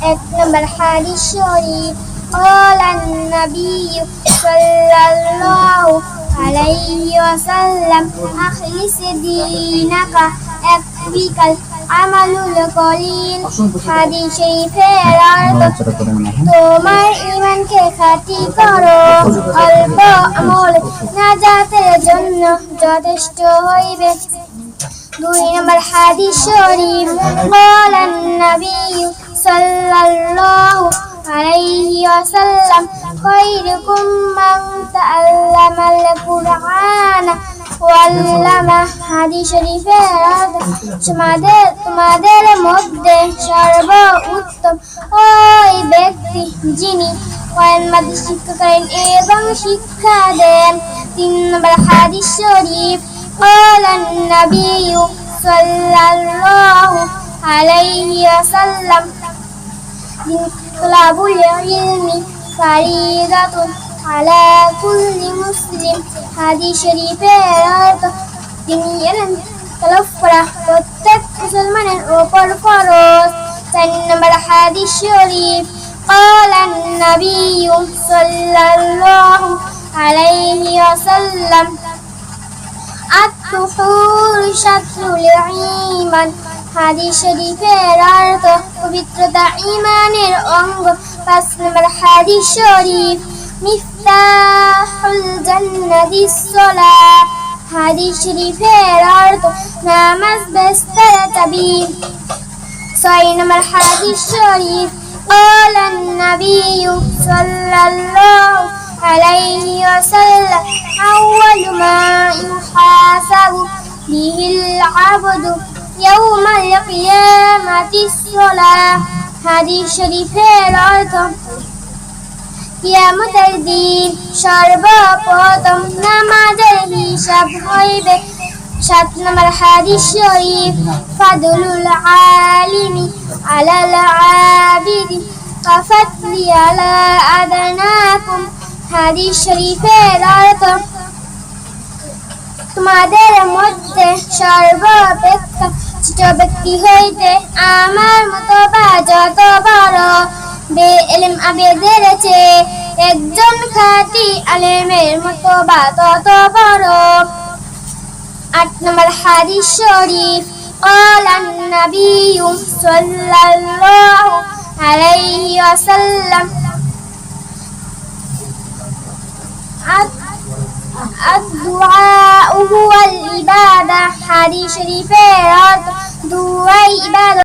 এক নম্বর হাদিস শরীফ قال النبي صلى الله عليه وسلم أخلص دينك يكفيك العمل القليل হাদিস শরীফের অর্থ তোমার ইমানকে খাঁটি করো অল্প আমল নাজাতের জন্য যথেষ্ট হইবে দুই নম্বর হাদিস শরীফ قال النبي صلى الله عليه وسلم خيركم من تعلم القرآن ওয়াল্লামা হাদিস শরীফের তোমাদের তোমাদের মধ্যে সর্ব উত্তম ওই ব্যক্তি যিনি কোরআন মাদ্রাসা শিক্ষা করেন এবং শিক্ষা দেন তিন নম্বর হাদিস শরীফ قال النبي صلى الله عليه وسلم طلب العلم فريضة على كل مسلم হাদিস শরীফের অর্থ তিনি এলেন তলব করা প্রত্যেক মুসলমানের ওপর ফরজ চার নম্বর হাদিস শরীফ قال النبي صلى الله عليه وسلم الطهور شطر الإيمان হাদিস শরীফের অর্থ পবিত্রতা ইমানের অঙ্গ পাঁচ নম্বর হাদিস শরীফ মিফতাহুল জান্নাতিস সালাহ হাদিস শরীফের অর্থ নামাজ বেস্তার চাবি ছয় নম্বর হাদিস শরীফ قال النبي صلى الله عليه وسلم أول ما يحاسب به العبد يوم القيامة الصلاة হাদিস শরীফের অর্থ কিয়ামতের দিন সর্বপ্রথম নামাজের হিসাব হইবে সাত নম্বর হাদিস শরীফ ফাদুলুল আলিমি আলাল আবিদি কাফাতলি আলা আদনাকুম হাদিস শরীফের অর্থ তোমাদের মধ্যে সর্বাপেক্ষা ছোট ব্যক্তি হইতে আমার মতো বা যত বড় বে এলেম আবেদের চেয়ে একজন খাঁটি আলেমের মতো বা তত বড় আট নম্বর হাদিস শরীফ قال النبي صلى الله عليه وسلم الدعاء হাদিস শরীফের অর্থ দুয়াই ইবাদত।